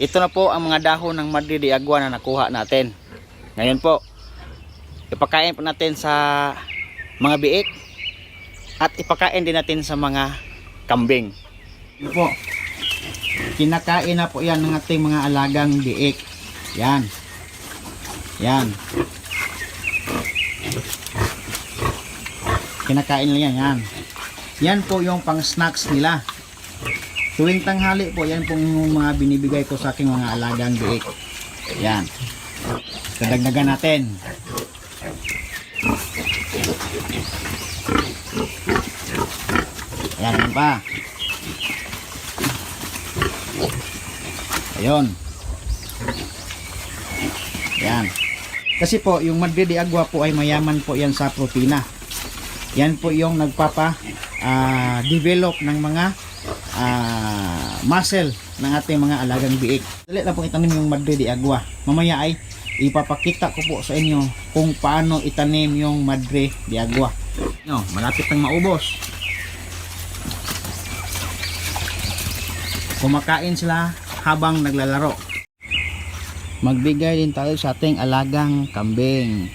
Ito na po ang mga dahon ng Madrid de Agua na nakuha natin. Ngayon po, ipakain po natin sa mga biik at ipakain din natin sa mga kambing. Ito po, kinakain na po yan ng ating mga alagang biik. Yan. Yan. Kinakain nila yan. Yan. Po yung pang snacks nila. Tuwing tanghali po, yan pong mga binibigay ko sa aking mga alagang biik. Yan. Kadagdagan natin. Ayan, yan pa. Ayun. Yan. Kasi po, yung Madrid de Agua po ay mayaman po yan sa protina. Yan po yung nagpapa ah, develop ng mga ah, muscle ng ating mga alagang biik. Dali lang po itanim yung Madrid de Agua. Mamaya ay ipapakita ko po sa inyo kung paano itanim yung Madrid de Agua. No, malapit nang maubos. Kumakain sila habang naglalaro. Magbigay din tayo sa ating alagang kambing.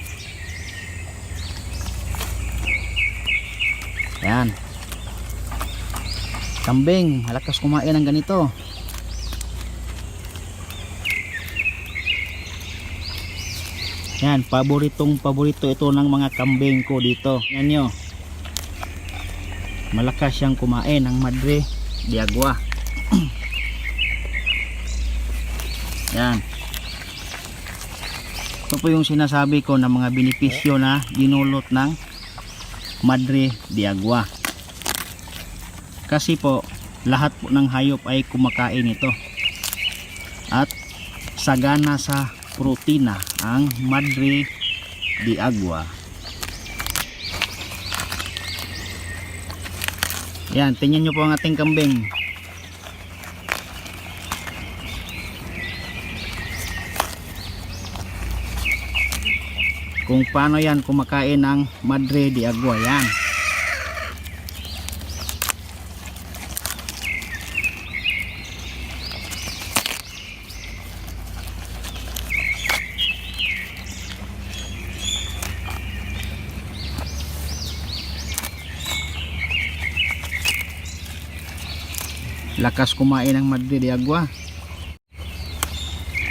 Yan. Kambing, malakas kumain ng ganito. Yan, paboritong paborito ito ng mga kambing ko dito. Yan nyo. Malakas siyang kumain ng madre de agua. Yan. Ito po yung sinasabi ko na mga benepisyo na dinulot ng Madre de Agua. Kasi po, lahat po ng hayop ay kumakain ito. At sagana sa protina ang Madre de Agua. Yan, tingnan nyo po ang ating kambing. kung paano yan kumakain ng Madre de Agua yan lakas kumain ng Madre de Agua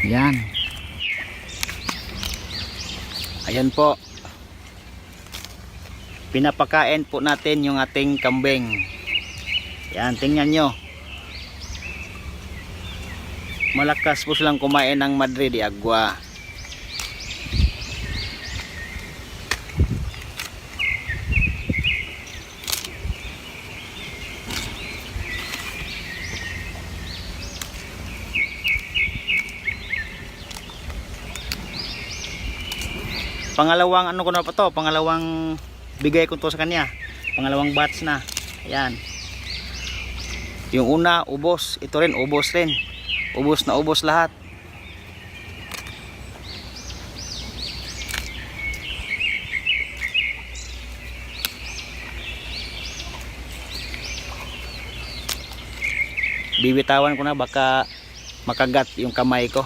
yan Ayan po. Pinapakain po natin yung ating kambing. Yan, tingnan nyo. Malakas po silang kumain ng Madre de Agua. Pangalawang ano ko na pa to, pangalawang bigay ko to sa kanya. Pangalawang batch na. Ayan. Yung una, ubos. Ito rin, ubos rin. Ubos na ubos lahat. Bibitawan ko na baka makagat yung kamay ko.